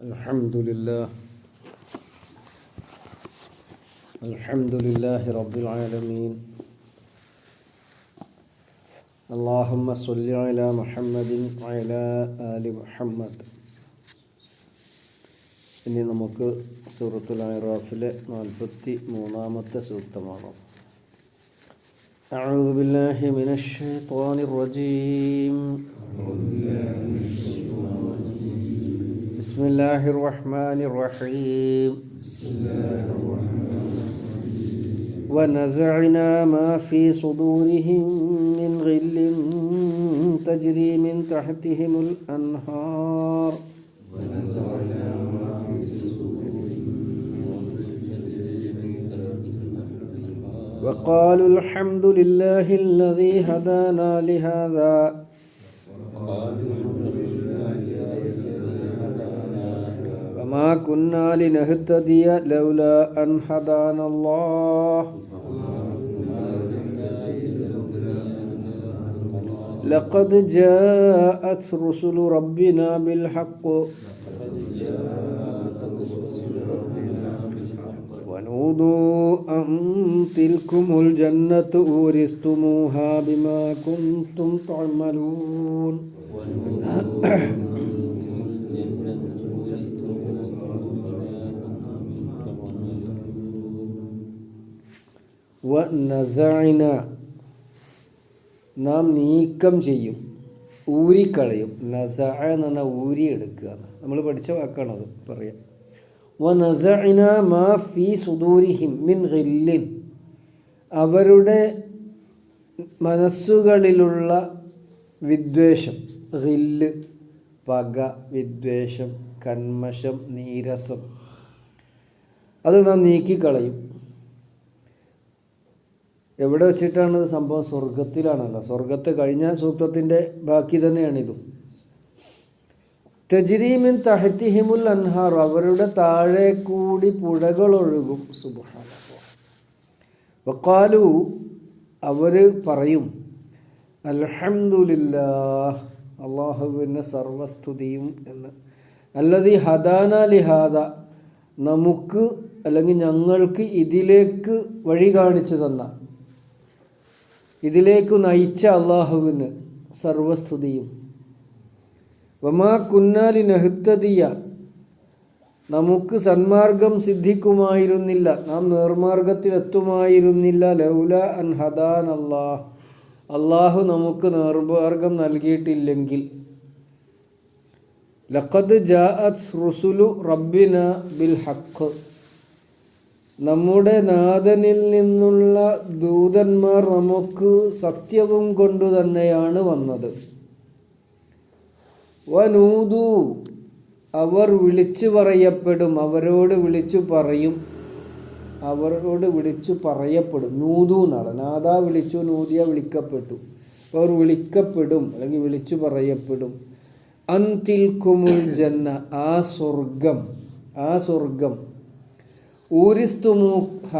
الحمد لله الحمد لله رب العالمين اللهم صل على محمد وعلى آل محمد ഇനി നമുക്ക് സൂറത്തുൽ അറാഫിലെ നാൽപ്പത്തി മൂന്നാമത്തെ സൂക്തമാണ് أعوذ بالله من الشيطان الرجيم بسم الله الرحمن الرحيم. ونزعنا ما في صدورهم من غل تجري من تحتهم الأنهار. وقالوا الحمد لله الذي هدانا لهذا. وما كنا لنهتدي لولا أن هدانا الله. لقد جاءت رسل ربنا بالحق. ونودوا أن تلكم الجنة أورثتموها بما كنتم تعملون. വനസഅന നാം നീക്കം ചെയ്യും. ഊരിക്കളയും. നസ എന്ന് പറഞ്ഞാൽ ഊരിയെടുക്കുക നമ്മൾ പഠിച്ച വാക്കാണത് പറയാം. വനസഅന മാ ഫി സുദൂരിഹിം മിൻ ഹില്ലിൻ അവരുടെ മനസ്സുകളിലുള്ള വിദ്വേഷം. ഹില്ല് പക വിദ്വേഷം കന്മഷം നീരസം. അത് നാം നീക്കിക്കളയും. എവിടെ വെച്ചിട്ടാണ് സംഭവം? സ്വർഗത്തിലാണല്ലോ. സ്വർഗത്തെ കഴിഞ്ഞ സൂക്തത്തിന്റെ ബാക്കി തന്നെയാണിതും. തജിരീമിൻ തഹത്തിഹിമുൽ അൻഹാർ. അവരുടെ താഴെ കൂടി പുഴകൾ ഒഴുകും. സുബാന വക്കാലു അവർ പറയും അൽഹംദുലില്ലാ അള്ളാഹുവിന്റെ സർവസ്തുതിയും എന്ന്. അല്ലതി ഹദാന ലിഹാദ. നമുക്ക് അല്ലെങ്കിൽ ഞങ്ങൾക്ക് ഇതിലേക്ക് വഴി കാണിച്ചു തന്ന ഇതിലേക്ക് നയിച്ച അള്ളാഹുവിന് സർവസ്തുതിയും. വമാ കുന്നാലി നഹുത്തതിയ നമുക്ക് സന്മാർഗം സിദ്ധിക്കുമായിരുന്നില്ല. നാം നേർമാർഗത്തിലെത്തുമായിരുന്നില്ല. ലൗല അൻ ഹദാൻ അള്ളാഹ് അള്ളാഹു നമുക്ക് നേർമാർഗം നൽകിയിട്ടില്ലെങ്കിൽ. ലഖദ് ജാഅത് റുസുലു റബ്ബിന ബിൽ ഹഖ് നമ്മുടെ നാഥനിൽ നിന്നുള്ള ദൂതന്മാർ നമുക്ക് സത്യവും കൊണ്ടു തന്നെയാണ് വന്നത്. വനൂതു അവർ വിളിച്ചു പറയപ്പെടും അവരോട് വിളിച്ചു പറയും അവരോട് വിളിച്ചു പറയപ്പെടും. നൂതു എന്നാണ്. നാദ വിളിച്ചു നൂതിയ വിളിക്കപ്പെട്ടു. അവർ വിളിക്കപ്പെടും അല്ലെങ്കിൽ വിളിച്ചു പറയപ്പെടും. അന്തിൽ കുമുൽ ജന്ന ആ സ്വർഗം ആ സ്വർഗം ഊരിസ്തുമൂഹ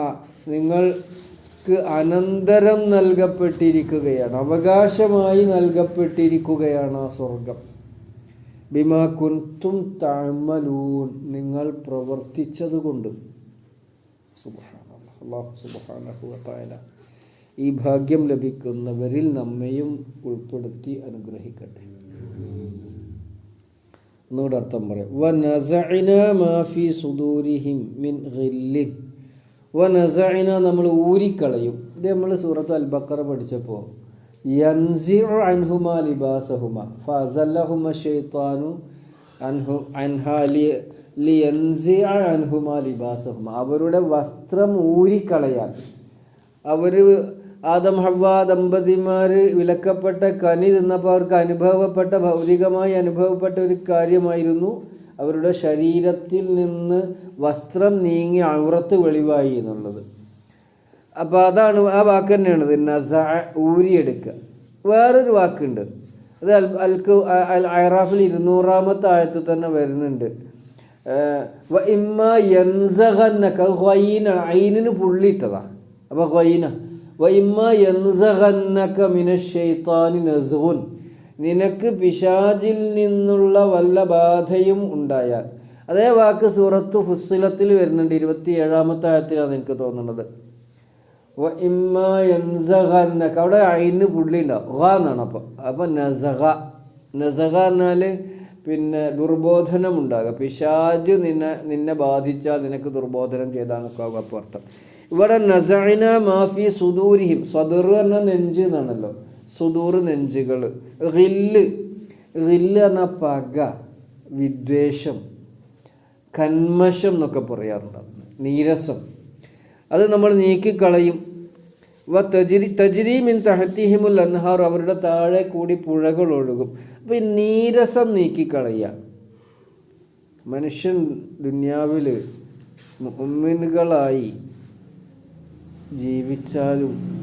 നിങ്ങൾക്ക് അനന്തരം നൽകപ്പെട്ടിരിക്കുകയാണ് അവകാശമായി നൽകപ്പെട്ടിരിക്കുകയാണ് ആ സ്വർഗം ബിമാ കുന്തും താഴ്മലൂൻ നിങ്ങൾ പ്രവർത്തിച്ചതുകൊണ്ട്. വതആല ഈ ഭാഗ്യം ലഭിക്കുന്നവരിൽ നമ്മയും ഉൾപ്പെടുത്തി അനുഗ്രഹിക്കട്ടെ. ഒന്നുകൂടെ അർത്ഥം പറയാം. വനസഇന മാഫി സുദൂരിഹിം മിൻ നമ്മൾ ഊരിക്കളയും. ഇത് നമ്മൾ സൂറത്ത് അൽ പഠിച്ചപ്പോൾ അൻഹു അവരുടെ വസ്ത്രം ഊരിക്കളയാൻ. അവർ ആദം ഹവ്വ ദമ്പതിമാർ വിലക്കപ്പെട്ട കനി തിന്നപ്പോൾ അവർക്ക് അനുഭവപ്പെട്ട ഭൗതികമായി അനുഭവപ്പെട്ട ഒരു കാര്യമായിരുന്നു. അവരുടെ ശരീരത്തിൽ നിന്ന് വസ്ത്രം നീങ്ങി അവറത്ത് വെളിവായി എന്നുള്ളത്. അപ്പോൾ അതാണ് ആ വാക്ക് തന്നെയാണ് നസ ഊരിയെടുക്കുക. വേറൊരു വാക്കുണ്ട്. അത് അൽ അൽക്ക് അൽ ഐറാഫിൽ ഇരുന്നൂറാമത്തെ ആയത്തിൽ തന്നെ വരുന്നുണ്ട്. ഇമ്മ യൻസഹന്നക്ക ഹൈനാണ് ഐനിന് പുള്ളിയിട്ടതാ. അപ്പോൾ ഹൈന നിനക്ക് പിശാജിൽ നിന്നുള്ള വല്ല ബാധയും ഉണ്ടായാൽ. അതേ വാക്ക് സൂറത്ത് ഫുസ്സിലത്തിൽ വരുന്നുണ്ട്. ഇരുപത്തി ഏഴാമത്തെ ആയത്തിലാണ് എനിക്ക് തോന്നുന്നത്. അവിടെ അയിന് പുള്ളി എന്നാണ് അപ്പം. അപ്പം നസഹ നസഹ എന്നാൽ പിന്നെ ദുർബോധനം ഉണ്ടാകുക. പിശാജ് നിന്നെ നിന്നെ ബാധിച്ചാൽ നിനക്ക് ദുർബോധനം ചെയ്താൽ നോക്കാവുക അപ്പോൾ അർത്ഥം. ഇവിടെ നസൈന മാഫി സുദൂരിഹിം. സദർ എന്ന നെഞ്ച് എന്നാണല്ലോ. സുദൂർ നെഞ്ചുകൾ ഹില്ല് ഹില്ല് എന്ന പക വിദ്വേഷം കന്മശം എന്നൊക്കെ പറയാറുണ്ട്. നീരസം. അത് നമ്മൾ നീക്കിക്കളയും. വ തജിരി തജിരി മിൻ തഹത്തിഹിമുൽ അൻഹാർ. അവരുടെ താഴെ കൂടി പുഴകൾ ഒഴുകും. അപ്പോൾ ഈ നീരസം നീക്കിക്കളയുക. മനുഷ്യൻ ദുന്യാവിൽ മുമ്മിനുകളായി ജീവിച്ചാലും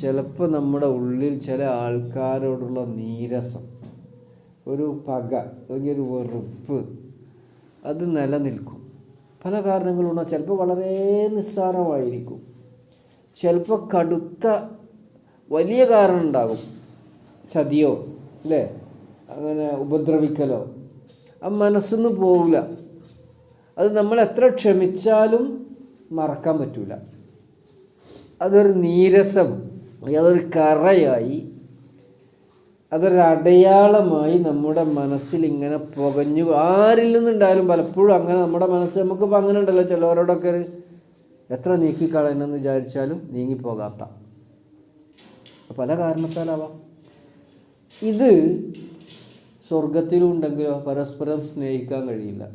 ചിലപ്പോൾ നമ്മുടെ ഉള്ളിൽ ചില ആൾക്കാരോടുള്ള നീരസം ഒരു പക അല്ലെങ്കിൽ ഒരു വെറുപ്പ് അത് നിലനിൽക്കും. പല കാരണങ്ങളുണ്ടാകും ചിലപ്പോൾ വളരെ നിസ്സാരമായിരിക്കും. ചിലപ്പോൾ കടുത്ത വലിയ കാരണം ഉണ്ടാകും. ചതിയോ അല്ലേ? അങ്ങനെ ഉപദ്രവിക്കലോ. ആ മനസ്സൊന്നും പോവില്ല. അത് നമ്മൾ എത്ര ക്ഷമിച്ചാലും മറക്കാൻ പറ്റൂല. അതൊരു നീരസം അതൊരു കറയായി അതൊരു അടയാളമായി നമ്മുടെ മനസ്സിൽ ഇങ്ങനെ പുകഞ്ഞു ആരിൽ നിന്നുണ്ടായാലും പലപ്പോഴും അങ്ങനെ നമ്മുടെ മനസ്സ് നമുക്കിപ്പോൾ അങ്ങനെ ഉണ്ടല്ലോ ചിലവരോടൊക്കെ ഒരു എത്ര നീക്കിക്കളയണമെന്ന് വിചാരിച്ചാലും നീങ്ങിപ്പോകാത്ത. പല കാരണത്താലാവാം. ഇത് സ്വർഗത്തിലും ഉണ്ടെങ്കിലോ പരസ്പരം സ്നേഹിക്കാൻ കഴിയില്ല.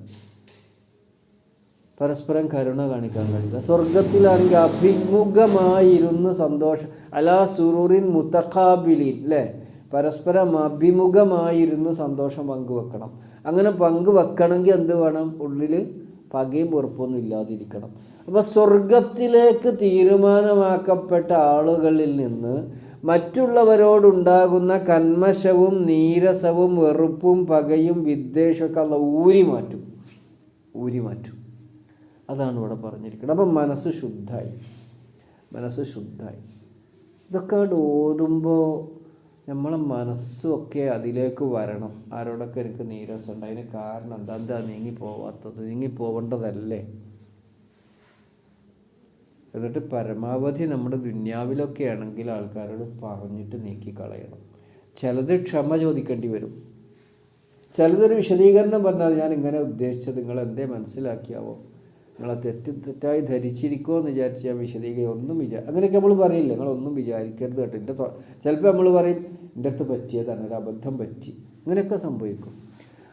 പരസ്പരം കരുണ കാണിക്കാൻ കഴിയില്ല. സ്വർഗത്തിലാണെങ്കിൽ അഭിമുഖമായിരുന്ന് സന്തോഷം. അലാ സുറൂറിൻ മുത്തഖാബിലീൻ അല്ലേ പരസ്പരം അഭിമുഖമായിരുന്ന് സന്തോഷം പങ്കുവെക്കണം. അങ്ങനെ പങ്കുവെക്കണമെങ്കിൽ എന്ത് വേണം? ഉള്ളിൽ പകയും വെറുപ്പൊന്നും ഇല്ലാതിരിക്കണം. അപ്പോൾ സ്വർഗത്തിലേക്ക് തീരുമാനമാക്കപ്പെട്ട ആളുകളിൽ നിന്ന് മറ്റുള്ളവരോടുണ്ടാകുന്ന കന്മശവും നീരസവും വെറുപ്പും പകയും വിദ്വേഷമൊക്കെ ഉള്ള ഊരി മാറ്റും ഊരി മാറ്റും അതാണ് ഇവിടെ പറഞ്ഞിരിക്കുന്നത്. അപ്പം മനസ്സ് ശുദ്ധായി. മനസ്സ് ശുദ്ധായി. ഇതൊക്കെ ഓതുമ്പോൾ നമ്മളെ മനസ്സൊക്കെ അതിലേക്ക് വരണം. ആരോടൊക്കെ എനിക്ക് നീരസമുണ്ട്? അതിന് കാരണം എന്താ? എന്താ നീങ്ങി പോവാത്തത്? നീങ്ങി പോവേണ്ടതല്ലേ? എന്നിട്ട് പരമാവധി നമ്മുടെ ദുന്യാവിലൊക്കെ ആണെങ്കിൽ ആൾക്കാരോട് പറഞ്ഞിട്ട് നീക്കി കളയണം ചിലത് ക്ഷമ ചോദിക്കേണ്ടി വരും. ചിലതൊരു വിശദീകരണം പറഞ്ഞാൽ ഞാൻ ഇങ്ങനെ ഉദ്ദേശിച്ചത്. നിങ്ങൾ എന്തേ മനസ്സിലാക്കിയാവോ? നിങ്ങളെ തെറ്റ് തെറ്റായി ധരിച്ചിരിക്കുമോ എന്ന് വിചാരിച്ച് ഞാൻ വിശദീകരിക്കുക ഒന്നും വിചാ അങ്ങനെയൊക്കെ നമ്മൾ പറയില്ല? നിങ്ങളൊന്നും വിചാരിക്കരുത് കേട്ടോ. എന്റെ ചിലപ്പോൾ നമ്മൾ പറയും എന്റെ അടുത്ത് പറ്റിയതാണ് ഒരു അബദ്ധം പറ്റി. അങ്ങനെയൊക്കെ സംഭവിക്കും.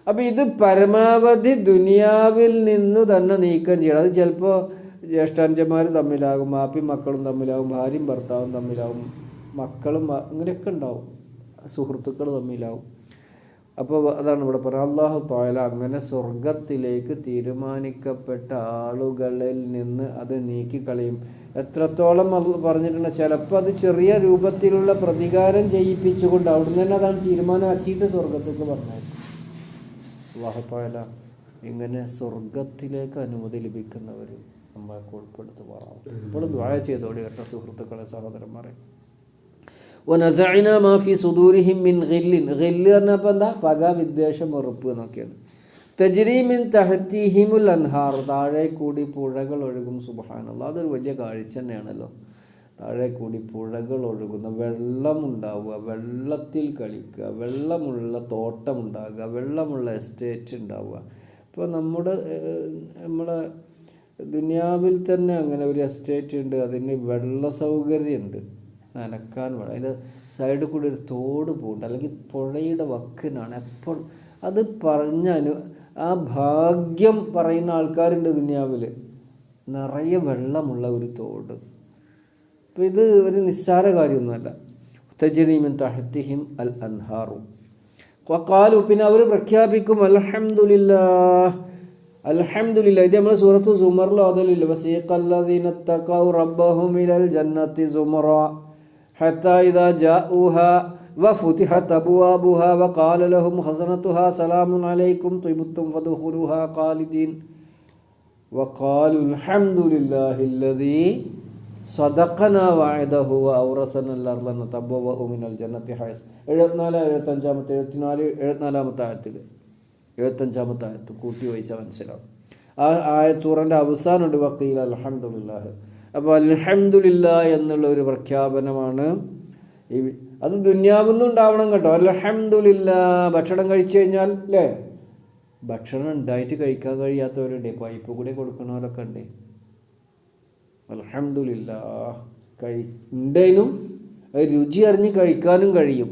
അപ്പം ഇത് പരമാവധി ദുനിയാവിൽ നിന്ന് തന്നെ നീക്കം ചെയ്യണം. അത് ചിലപ്പോൾ ജ്യേഷ്ഠാഞ്ചന്മാർ തമ്മിലാകും മാപ്പിയും മക്കളും തമ്മിലാകും ഭാര്യയും ഭർത്താവും തമ്മിലാകും മക്കളും അങ്ങനെയൊക്കെ ഉണ്ടാവും. സുഹൃത്തുക്കൾ തമ്മിലാവും. അപ്പോൾ അതാണ് ഇവിടെ പറയുന്നത് അള്ളാഹു താല അങ്ങനെ സ്വർഗത്തിലേക്ക് തീരുമാനിക്കപ്പെട്ട ആളുകളിൽ നിന്ന് അത് നീക്കിക്കളയും. എത്രത്തോളം അത് പറഞ്ഞിട്ടുണ്ട്. ചിലപ്പോൾ അത് ചെറിയ രൂപത്തിലുള്ള പ്രതികാരം ചെയ്യിപ്പിച്ചുകൊണ്ട് അവിടുന്ന് തന്നെ അതാണ് തീരുമാനമാക്കിയിട്ട് സ്വർഗത്തേക്ക് പറഞ്ഞത് അള്ളാഹു താല ഇങ്ങനെ സ്വർഗത്തിലേക്ക് അനുമതി ലഭിക്കുന്നവർ നമ്മളെ ഉൾപ്പെടുത്തുവാറാവും ഇപ്പോൾ ദ്വായ ചെയ്തോടി കേട്ടോ സുഹൃത്തുക്കളെ സഹോദരന്മാരെ. വനസഅന മാ ഫി സുദൂരിഹിം മിൻ ഗില്ലിൻ ഗില്ല് പറഞ്ഞപ്പോൾ എന്താ? പക വിദ്വേഷം ഉറപ്പ് എന്നൊക്കെയാണ്. തജ്രീമിൻ തഹത്തിഹിമുൽ അൻഹാർ. താഴെ കൂടി പുഴകൾ ഒഴുകും സുബ്ഹാനല്ലാ അതൊരു വലിയ കാഴ്ച തന്നെയാണല്ലോ. താഴെ കൂടി പുഴകൾ ഒഴുകുന്ന വെള്ളമുണ്ടാവുക വെള്ളത്തിൽ കളിക്കുക വെള്ളമുള്ള തോട്ടം ഉണ്ടാകുക വെള്ളമുള്ള എസ്റ്റേറ്റ് ഉണ്ടാവുക. ഇപ്പോൾ നമ്മുടെ നമ്മുടെ ദുനിയാവിൽ തന്നെ അങ്ങനെ ഒരു എസ്റ്റേറ്റ് ഉണ്ട്. അതിന് വെള്ള സൗകര്യമുണ്ട്. നനക്കാൻ വേണം. അതിന്റെ സൈഡിൽ കൂടി ഒരു തോട് പോകുന്നുണ്ട് അല്ലെങ്കിൽ പുഴയുടെ വക്കിനാണ്. എപ്പോൾ അത് പറഞ്ഞാൽ ആ ഭാഗ്യം പറയുന്ന ആൾക്കാരുണ്ട് ദുനിയാവിൽ. നിറയെ വെള്ളമുള്ള ഒരു തോട്. അപ്പോൾ ഇത് ഒരു നിസ്സാര കാര്യമൊന്നുമല്ല. തജരീമിൻ തഹത്തിഹിം അൽ അൻഹാറും. വക്കാലു പിന്നെ അവർ പ്രഖ്യാപിക്കും അൽഹംദുലില്ലാ അൽഹംദുലില്ലാ ഇത് നമ്മൾ സൂറത്തു സുമറിൽ അതല്ലോ റബ്ബഹും حتى إذا جاءوها وفتحت أبوابها وقال لهم خزنتها سلام عليكم طيبتم فادخلوها خالدين وقالوا الحمد لله الذي صدقنا وعده وأورثنا الأرض نتبوأ من الجنة حيث എഴുപത്തിനാല് എഴുപത്തഞ്ചാമത്തെ എഴുപത്തിനാല് എഴുപത്തിനാലാമത്തെ ആയത്തിൽ എഴുപത്തഞ്ചാമത്തെ ആയത്ത് കൂട്ടി വായിച്ചാൽ മനസ്സിലാവും ആ ആയത്തൂറിൻ്റെ അവസാനമുണ്ട് വക്കീൽ അലഹമുല്ലാഹ് അപ്പോൾ അൽഹംദുലില്ല എന്നുള്ള ഒരു പ്രഖ്യാപനമാണ് ഈ അത് ദുന്യാവുന്നും ഉണ്ടാവണം കേട്ടോ. അൽഹംദുലില്ല ഭക്ഷണം കഴിച്ചു കഴിഞ്ഞാൽ അല്ലേ ഭക്ഷണം ഉണ്ടായിട്ട് കഴിക്കാൻ കഴിയാത്തവരുണ്ട്. പൈപ്പ് കൂടെ കൊടുക്കുന്നവരൊക്കെ ഉണ്ട്. അൽഹംദുലില്ല കഴി ഉണ്ടേനും രുചി അറിഞ്ഞ് കഴിക്കാനും കഴിയും.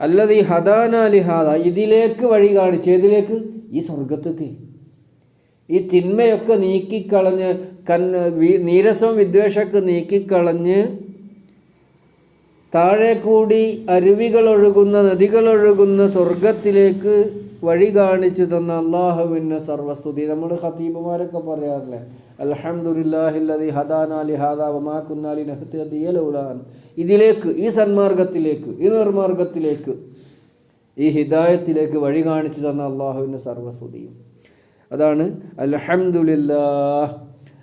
അല്ലത് ഈ ഹദാനാലിഹാദ ഇതിലേക്ക് വഴി കാണിച്ച് ഏതിലേക്ക്? ഈ സ്വർഗത്തേക്ക്. ഈ തിന്മയൊക്കെ നീക്കിക്കളഞ്ഞ് കന്ന് നീരസവും നീരസം വിദ്വേഷമൊക്കെ നീക്കിക്കളഞ്ഞ് താഴെ കൂടി അരുവികളൊഴുകുന്ന നദികളൊഴുകുന്ന സ്വർഗത്തിലേക്ക് വഴി കാണിച്ചു തന്ന അള്ളാഹുവിന് സർവസ്തുതി. നമ്മൾ ഹതീബുമാരൊക്കെ പറയാറില്ലേ അൽഹംദുലില്ലാഹില്ലദി ഹദാനാലി ഹാദാ വമാ കുന്നാലി നഹ്തദിയ ഇതിലേക്ക് ഈ സന്മാർഗത്തിലേക്ക് ഈ നിർമാർഗത്തിലേക്ക് ഈ ഹിദായത്തിലേക്ക് വഴി കാണിച്ചു തന്ന അള്ളാഹുവിന്റെ സർവസ്തുതിയും. അതാണ് അൽഹംദുലില്ലാ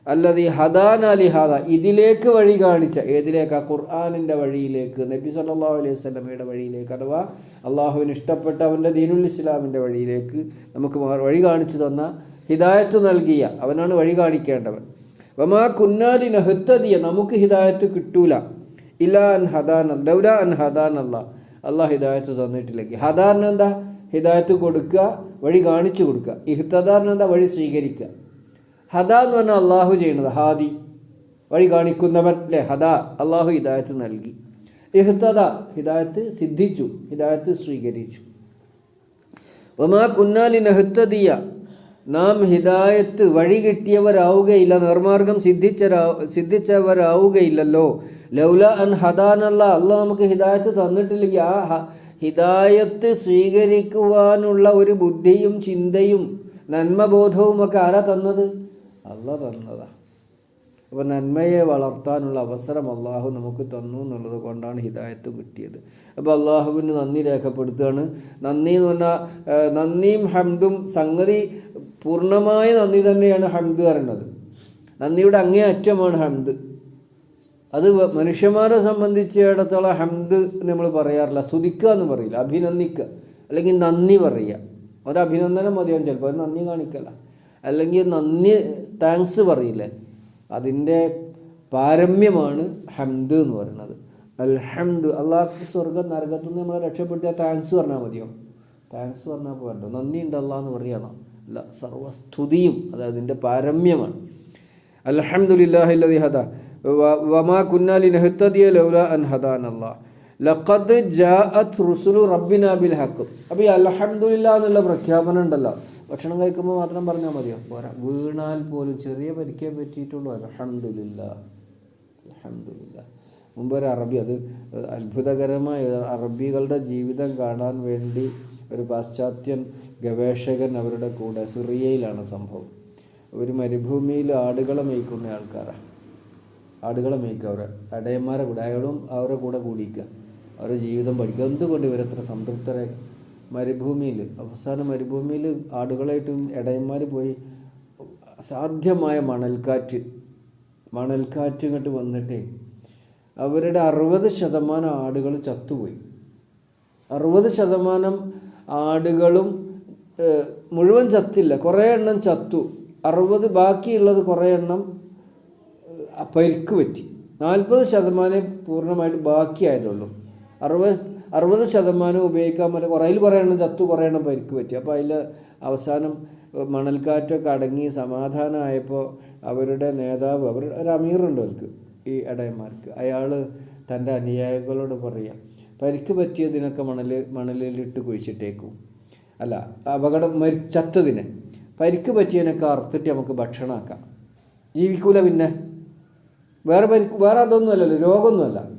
അല്ലതി ഹദാന ലിഹാദ. ഇതിലേക്ക് വഴി കാണിച്ച ഏതിലേക്കാ? ഖുർആാനിന്റെ വഴിയിലേക്ക് നബി സല്ലല്ലാഹു അലൈഹി വസല്ലമയുടെ വഴിയിലേക്ക് അഥവാ അള്ളാഹുവിന് ഇഷ്ടപ്പെട്ട അവന്റെ ദീനുൽ ഇസ്ലാമിന്റെ വഴിയിലേക്ക് നമുക്ക് വഴി കാണിച്ചു തന്ന ഹിദായത്ത് നൽകിയ അവനാണ് വഴി കാണിക്കേണ്ടവൻ. വമാ കുന്നാലി നഹത്തതിയ നമുക്ക് ഹിദായത്ത് കിട്ടൂല. ഇലാ അൻ ഹദാൻ ലൗല അൻ ഹദാൻ അല്ല അള്ളാഹ് ഹിദായത്ത് തന്നിട്ടില്ലെങ്കിൽ. ഹദാൻ എന്താ? ഹിദായത്ത് കൊടുക്കുക വഴി കാണിച്ചു കൊടുക്കുക. ഇഹ്തദാറിന് എന്താ വഴി സ്വീകരിക്കുക. ഹദ എന്ന് പറഞ്ഞാൽ അള്ളാഹു ചെയ്യുന്നത്. ഹാദി. വഴി കാണിക്കുന്നവൻ അല്ലേ? ഹദ. അള്ളാഹു ഹിദായത്ത് നൽകി. ഇഹ്തദ. ഹിദായത്ത് സിദ്ധിച്ചു. ഹിദായത്ത് സ്വീകരിച്ചു. ഒമാ കുന്നാലി നഹ്തദിയ നാം ഹിദായത്ത് വഴി കിട്ടിയവരാവുകയില്ല. നിർമാർഗം സിദ്ധിച്ചരാ സിദ്ധിച്ചവരാവുകയില്ലല്ലോ. ലൗല അൻ ഹദാനല്ല. അല്ല നമുക്ക് ഹിദായത്ത് തന്നിട്ടില്ലെങ്കിൽ ആ ഹിദായത്ത് സ്വീകരിക്കുവാനുള്ള ഒരു ബുദ്ധിയും ചിന്തയും നന്മബോധവും ഒക്കെ ആരാ തന്നത്? അല്ല തന്നതാ. അപ്പോൾ നന്മയെ വളർത്താനുള്ള അവസരം അള്ളാഹു നമുക്ക് തന്നു എന്നുള്ളത് കൊണ്ടാണ് ഹിദായത്ത് കിട്ടിയത്. അപ്പോൾ അള്ളാഹുവിന് നന്ദി രേഖപ്പെടുത്തുകയാണ്. നന്ദി എന്ന് പറഞ്ഞാൽ നന്ദിയും ഹംദും സംഗതി പൂർണമായ നന്ദി തന്നെയാണ് ഹംദ് പറയുന്നത്. നന്ദിയുടെ അങ്ങേ അറ്റമാണ് ഹംദ്. അത് മനുഷ്യന്മാരെ സംബന്ധിച്ചിടത്തോളം ഹംദ് നമ്മൾ പറയാറില്ല. സ്തുതിക്കുക എന്ന് പറയില്ല. അഭിനന്ദിക്കുക. അല്ലെങ്കിൽ നന്ദി പറയുക. ഒരു അഭിനന്ദനം മതിയാവും ചിലപ്പോൾ. നന്ദി കാണിക്കല അല്ലെങ്കിൽ നന്ദി താങ്ക്സ് പറയില്ലേ? അതിന്റെ പാരമ്യമാണ് ഹംദ് എന്ന് പറയുന്നത്. അൽഹംദ് അള്ളാഹ് സ്വർഗം നരകത്തു നിന്ന് നമ്മളെ രക്ഷപ്പെടുത്തിയ താങ്ക്സ് പറഞ്ഞാൽ മതിയോ? താങ്ക്സ് പറഞ്ഞാൽ പോകണ്ടോ നന്ദി ഉണ്ട് അല്ലാ എന്ന് പറയണം അല്ല സർവസ്തുതിയും അത് അതിന്റെ പാരമ്യമാണ്. അൽഹമുല്ലാഹി ഹദ. വമാ കുന്നാലി ലിനഹ്തദിയ ലൗല അൻ ഹദാനല്ലാഹ് ലഖദ് ജാഅത് റുസുലു റബ്ബിന ബിൽ ഹഖ്. അപ്പോൾ ഈ അൽഹംദുലില്ലാ എന്നുള്ള പ്രഖ്യാപനം ഉണ്ടല്ലോ. ഭക്ഷണം കഴിക്കുമ്പോൾ മാത്രം പറഞ്ഞാൽ മതിയോ? പോരാ. വീണാൽ പോലും ചെറിയ പരിക്കേ പറ്റിയിട്ടുള്ളൂ. അൽഹംദുലില്ലാ. അൽഹംദുലില്ലാ. മുമ്പ് ഒരു അറബി അത് അത്ഭുതകരമായ അറബികളുടെ ജീവിതം കാണാൻ വേണ്ടി ഒരു പാശ്ചാത്യൻ ഗവേഷകൻ അവരുടെ കൂടെ സിറിയയിലാണ് സംഭവം. ഒരു മരുഭൂമിയിൽ ആടുകളെ മേയ്ക്കുന്ന ആൾക്കാരാണ് ആടുകളെ മേയ്ക്കുക അവരെ തടയന്മാരെ കൂടെ അയാളും അവരെ കൂടെ കൂടിക്കുക അവരുടെ ജീവിതം പഠിക്കുക എന്തുകൊണ്ട് ഇവരത്ര സംതൃപ്തരെ മരുഭൂമിയിൽ അവസാനം മരുഭൂമിയിൽ ആടുകളായിട്ടും ഇടയന്മാർ പോയി. സാധ്യമായ മണൽക്കാറ്റ് മണൽക്കാറ്റ് ഇങ്ങോട്ട് വന്നിട്ടേ അവരുടെ അറുപത് ശതമാനം ആടുകൾ ചത്തുപോയി. അറുപത് ശതമാനം ആടുകളും മുഴുവൻ ചത്തില്ല. കുറേ എണ്ണം ചത്തു. അറുപത് ബാക്കിയുള്ളത് കുറേ എണ്ണം പരിക്ക് പറ്റി. നാൽപ്പത് ശതമാനം പൂർണമായിട്ട് ബാക്കിയായതുള്ളൂ. അറുപത് അറുപത് ശതമാനം ഉപയോഗിക്കാൻ പറ്റും. കുറേ അതിൽ കുറേ എണ്ണം ചത്തു കുറേ എണ്ണം പരിക്ക് പറ്റി. അപ്പോൾ അതിൽ അവസാനം മണൽക്കാറ്റൊക്കെ അടങ്ങി സമാധാനമായപ്പോൾ അവരുടെ നേതാവ് അവർ ഒരു അമീറുണ്ട് അവർക്ക് ഈ ഇടയന്മാർക്ക്. അയാൾ തന്റെ അനുയായികളോട് പറയാം പരിക്ക് പറ്റിയതിനൊക്കെ മണൽ മണലിലിട്ട് കുഴിച്ചിട്ടേക്കും. അല്ല അപകടം മരിച്ചത്തതിനെ പരിക്ക് പറ്റിയതിനൊക്കെ അറുത്തിട്ട് നമുക്ക് ഭക്ഷണമാക്കാം ജീവിക്കൂല പിന്നെ. വേറെ പരിക്ക് വേറെ അതൊന്നും രോഗമൊന്നുമല്ല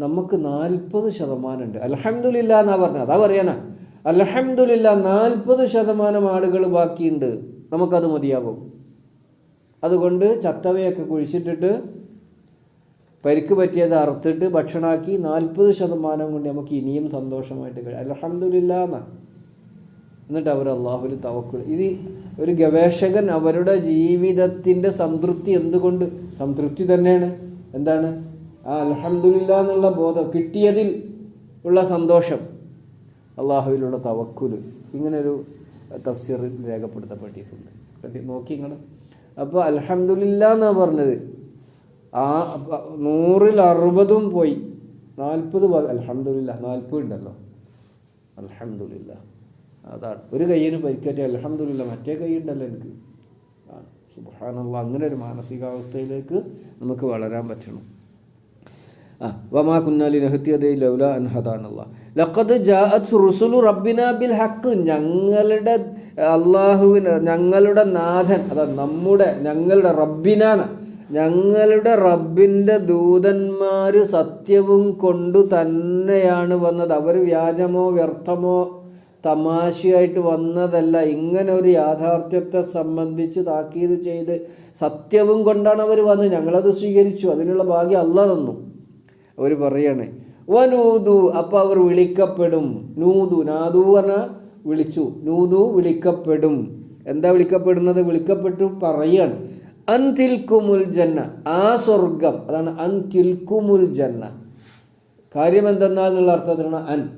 നമുക്ക് നാൽപ്പത് ശതമാനമുണ്ട്. അലഹമില്ല എന്നാ പറഞ്ഞത് അതാ പറയാനാ. അലഹമ്മദില്ല നാൽപ്പത് ശതമാനം ആളുകൾ ബാക്കിയുണ്ട്. നമുക്കത് മതിയാകും. അതുകൊണ്ട് ചത്തവയൊക്കെ കുഴിച്ചിട്ടിട്ട് പരിക്ക് പറ്റിയത് അറുത്തിട്ട് ഭക്ഷണമാക്കി നാൽപ്പത് ശതമാനം കൊണ്ട് നമുക്ക് ഇനിയും സന്തോഷമായിട്ട് കഴിയും അലഹമ്മദില്ല എന്നാ. എന്നിട്ട് അവർ അള്ളാഹുൽ തവക്കുൽ ഇത് ഒരു ഗവേഷകൻ അവരുടെ ജീവിതത്തിന്റെ സംതൃപ്തി എന്തുകൊണ്ട് സംതൃപ്തി തന്നെയാണ്. എന്താണ്? ആ അലഹമില്ല എന്നുള്ള ബോധം കിട്ടിയതിൽ ഉള്ള സന്തോഷം. അള്ളാഹുവിലുള്ള തവക്കുൽ. ഇങ്ങനൊരു തഫ്സീറിൽ രേഖപ്പെടുത്തപ്പെട്ടിട്ടുണ്ട്. നോക്കി നിങ്ങൾ അപ്പോൾ അലഹമില്ല എന്നാണ് പറഞ്ഞത്? ആ നൂറിൽ അറുപതും പോയി. നാൽപ്പത് അലഹമില്ല നാൽപ്പത് ഉണ്ടല്ലോ. അലഹമില്ല അതാണ്. ഒരു കയ്യിന് പരിക്കേറ്റ അലഹമില്ല മറ്റേ കൈ ഉണ്ടല്ലോ എനിക്ക്. സുബാനുള്ള അങ്ങനെ ഒരു മാനസികാവസ്ഥയിലേക്ക് നമുക്ക് വളരാൻ പറ്റണം. വമാ കുന്നാലി നഹത്യതൈ ലഖദ് ബിൽ ഹക്ക് ഞങ്ങളുടെ അള്ളാഹുവിന് ഞങ്ങളുടെ നാഥൻ അതാ നമ്മുടെ ഞങ്ങളുടെ റബ്ബിനാണ്. ഞങ്ങളുടെ റബ്ബിന്റെ ദൂതന്മാർ സത്യവും കൊണ്ടു തന്നെയാണ് വന്നത്. അവർ വ്യാജമോ വ്യർത്ഥമോ തമാശയായിട്ട് വന്നതല്ല ഇങ്ങനെ ഒരു യാഥാർത്ഥ്യത്തെ സംബന്ധിച്ച് താക്കീത് ചെയ്ത് സത്യവും കൊണ്ടാണ് അവർ വന്നത് ഞങ്ങളത് സ്വീകരിച്ചു. അതിനുള്ള ഭാഗ്യം അല്ല തന്നു. അവർ പറയാണ് വനൂതു അപ്പോൾ അവർ വിളിക്കപ്പെടും. നൂതു നാദു പറഞ്ഞാൽ വിളിച്ചു. നൂതു വിളിക്കപ്പെടും. എന്താ വിളിക്കപ്പെടുന്നത്? വിളിക്കപ്പെട്ടു പറയാണ് അൻതിൽക്കുമുൽ ജന്ന ആ സ്വർഗം. അതാണ് അൻതിൽക്കുമുൽ ജന്ന. കാര്യം എന്തെന്നാൽ എന്നുള്ള അർത്ഥത്തിലാണ് അൻ.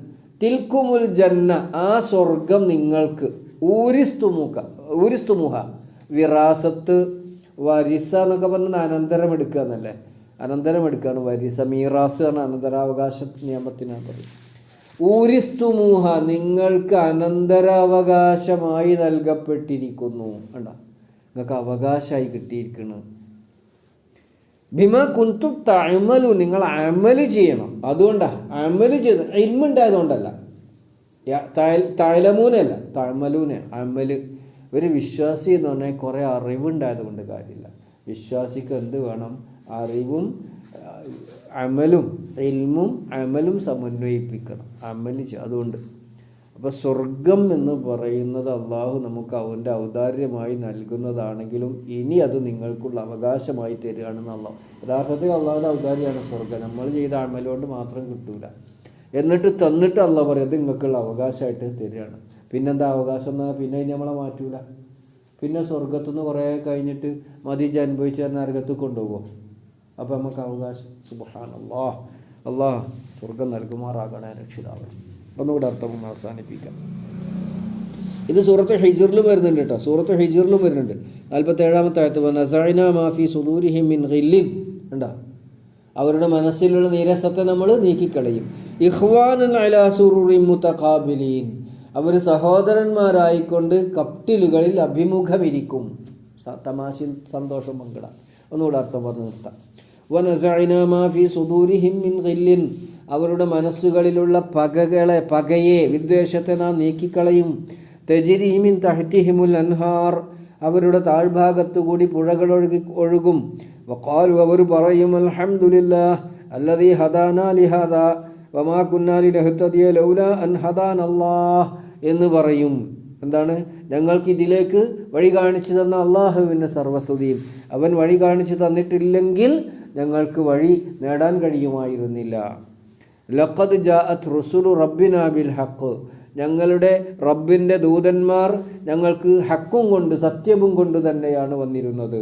തിൽക്കുമുൽ ജന്ന ആ സ്വർഗം നിങ്ങൾക്ക് ഊരിസ്തുമുഖ ഊരിസ്തുമുഹ. വിറാസത്ത് വരിസ എന്നൊക്കെ പറഞ്ഞത് അനന്തരം എടുക്കുക എന്നല്ലേ? അനന്തരം എടുക്കുകയാണ് വരിസ മീറാസ് ആണ് അനന്തരാവകാശ നിയമത്തിനകത്ത് ഊരിസ്തുമൂഹ നിങ്ങൾക്ക് അനന്തരാവകാശമായി നൽകപ്പെട്ടിരിക്കുന്നു. കണ്ട? നിങ്ങൾക്ക് അവകാശമായി കിട്ടിയിരിക്കുന്നു ബിമ കുന്തു തഴമലു നിങ്ങൾ അമൽ ചെയ്യണം. അതുകൊണ്ടാണ്. അമൽ ചെയ്ത് ഇൽമുണ്ടായതുകൊണ്ടല്ല. തഴലമൂനല്ല തഴമലൂന് അമൽ ഒരു വിശ്വാസി എന്ന് പറഞ്ഞാൽ കുറേ അറിവുണ്ടായത് കൊണ്ട് കാര്യമില്ല. വിശ്വാസിക്ക് എന്ത് വേണം? അറിവും അമലും ഇൽമും അമലും സമന്വയിപ്പിക്കണം. അമൽ അതുകൊണ്ട്. അപ്പോൾ സ്വർഗം എന്ന് പറയുന്നത് അള്ളാഹു നമുക്ക് അവന്റെ ഔദാര്യമായി നൽകുന്നതാണെങ്കിലും ഇനി അത് നിങ്ങൾക്കുള്ള അവകാശമായി തരികയാണെന്ന് അള്ളാഹു. യഥാർത്ഥത്തിൽ അള്ളാഹുടെ ഔദാര്യമാണ് സ്വർഗം നമ്മൾ ചെയ്ത അമലുകൊണ്ട് മാത്രം കിട്ടൂല. എന്നിട്ട് തന്നിട്ട് അല്ല പറയും നിങ്ങൾക്കുള്ള അവകാശമായിട്ട് തരികയാണ്. പിന്നെന്താ അവകാശം എന്നാൽ പിന്നെ ഇനി നമ്മളെ മാറ്റൂല. പിന്നെ സ്വർഗത്തുനിന്ന് കുറേ കഴിഞ്ഞിട്ട് മതിജ് അനുഭവിച്ച നരകത്ത് കൊണ്ടുപോകും. അപ്പോൾ നമുക്ക് അവകാശം. സുബഹാൻ അള്ളാഹ് അള്ളാഹ് സ്വർഗം നൽകുമാറാകണേ രക്ഷിതാവ്. ഒന്നുകൂടെ അർത്ഥം ഒന്ന് അവസാനിപ്പിക്കാം. ഇത് സൂറത്ത് ഹൈജറിലും വരുന്നുണ്ട് കേട്ടോ. സൂറത്ത് ഹൈജറിലും വരുന്നുണ്ട്. നാൽപ്പത്തി ഏഴാമത്തെ ആയത്ത് നസൈന മാഫി സുദൂരിഹിം മിൻ ഹില്ലിൻ ഉണ്ടോ അവരുടെ മനസ്സിലുള്ള നീരസത്തെ നമ്മൾ നീക്കിക്കളയും. ഇഹ്വാനൻ അലാ സുറുറിൻ മുതഖാബിലീൻ. അവർ സഹോദരന്മാരായിക്കൊണ്ട് കപ്റ്റിലുകളിൽ അഭിമുഖമിരിക്കും. തമാശ സന്തോഷം പങ്കിടാം. ഒന്നുകൂടെ അർത്ഥം പറഞ്ഞു നിർത്താം. വനസഅന മാ ഫീ സുദൂരിഹിം മിൻ ഖില്ലിൻ. അവരുടെ മനസ്സുകളിലുള്ള പകകളെ പകയെ വിദ്വേഷത്തെ നാം നീക്കിക്കളയും. തെജിരീമിൻ തഹ്തിഹിമുൽ അൻഹാർ അവരുടെ താഴ്ഭാഗത്തുകൂടി പുഴകൾ ഒഴുകി ഒഴുകും. വക്കാലു അവർ പറയും അൽഹംദുലില്ലാ അല്ലതീ ഹദാനാ ലിഹാദ വമാ കുന്നാലി ലിനഹ്തദിയ ലൗലാ അൻ ഹദാനല്ലാഹ് എന്ന് പറയും. എന്താണ്? ഞങ്ങൾക്ക് ഇതിലേക്ക് വഴി കാണിച്ചു തന്ന അള്ളാഹുവിന്റെ സർവസ്തുതിയും. അവൻ വഴി കാണിച്ചു തന്നിട്ടില്ലെങ്കിൽ ഞങ്ങൾക്ക് വഴി നേടാൻ കഴിയുമായിരുന്നില്ല. ലഖദ് ജാഅത്ത് റുസുലു റബ്ബിന ബിൽ ഹക്ക് ഞങ്ങളുടെ റബ്ബിന്റെ ദൂതന്മാർ ഞങ്ങൾക്ക് ഹക്കും കൊണ്ട് സത്യവും കൊണ്ട് തന്നെയാണ് വന്നിരുന്നത്.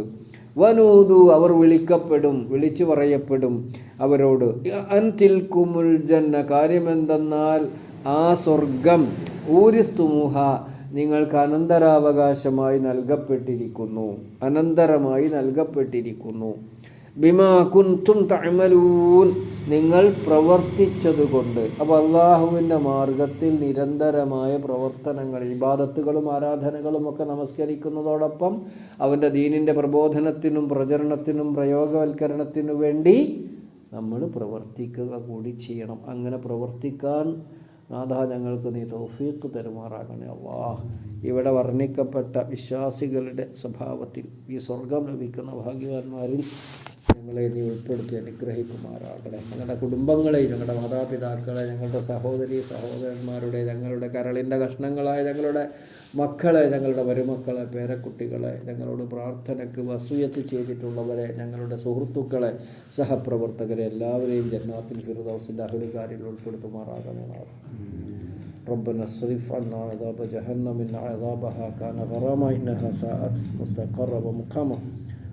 വനൂതു അവർ വിളിക്കപ്പെടും വിളിച്ചു പറയപ്പെടും അവരോട്. അൻതിൽക്കുമുൽ ജന്ന കാര്യമെന്തെന്നാൽ ആ സ്വർഗം ഊരിസ്തുമുഹ നിങ്ങൾക്ക് അനന്തരാവകാശമായി നൽകപ്പെട്ടിരിക്കുന്നു. അനന്തരമായി നൽകപ്പെട്ടിരിക്കുന്നു. ബിമാ കുന്തും തഅമലൂൻ. നിങ്ങൾ പ്രവർത്തിച്ചതുകൊണ്ട്. അപ്പോൾ അള്ളാഹുവിന്റെ മാർഗത്തിൽ നിരന്തരമായ പ്രവർത്തനങ്ങൾ ഇബാദത്തുകളും ആരാധനകളും ഒക്കെ നമസ്കരിക്കുന്നതോടൊപ്പം അവന്റെ ദീനിന്റെ പ്രബോധനത്തിനും പ്രചരണത്തിനും പ്രയോഗവൽക്കരണത്തിനു വേണ്ടി നമ്മൾ പ്രവർത്തിക്കുക കൂടി ചെയ്യണം. അങ്ങനെ പ്രവർത്തിക്കാൻ നാഥ ഞങ്ങൾക്ക് നീ തൗഫീഖ് തരുമാറാകണേ അള്ളാഹ് ഇവിടെ വർണിക്കപ്പെട്ട വിശ്വാസികളുടെ സ്വഭാവത്തിൽ ഈ സ്വർഗം ലഭിക്കുന്ന ഭാഗ്യവാന്മാരിൽ ഞങ്ങളെ നീ ഉൾപ്പെടുത്തി അനുഗ്രഹിക്കുമാറാകണേ ഞങ്ങളുടെ കുടുംബങ്ങളെ ഞങ്ങളുടെ മാതാപിതാക്കളെ ഞങ്ങളുടെ സഹോദരി സഹോദരന്മാരുടെ ഞങ്ങളുടെ കരളിൻ്റെ കഷ്ണങ്ങളായ ഞങ്ങളുടെ മക്കളെ ഞങ്ങളുടെ മരുമക്കളെ പേരക്കുട്ടികളെ ഞങ്ങളോട് പ്രാർത്ഥനയ്ക്ക് വസൂയത്ത് ചെയ്തിട്ടുള്ളവരെ ഞങ്ങളുടെ സുഹൃത്തുക്കളെ സഹപ്രവർത്തകരെ എല്ലാവരെയും ജന്നാത്തിൽ ഫിറുദൌസിൻ്റെ അഹുലിക്കാരിൽ ഉൾപ്പെടുത്തുമാറാകണേ നാഥ. ربنا اصرف عنا عذاب جهنم إن عذابها كان غراما إنها ساءت مستقرا ومقاما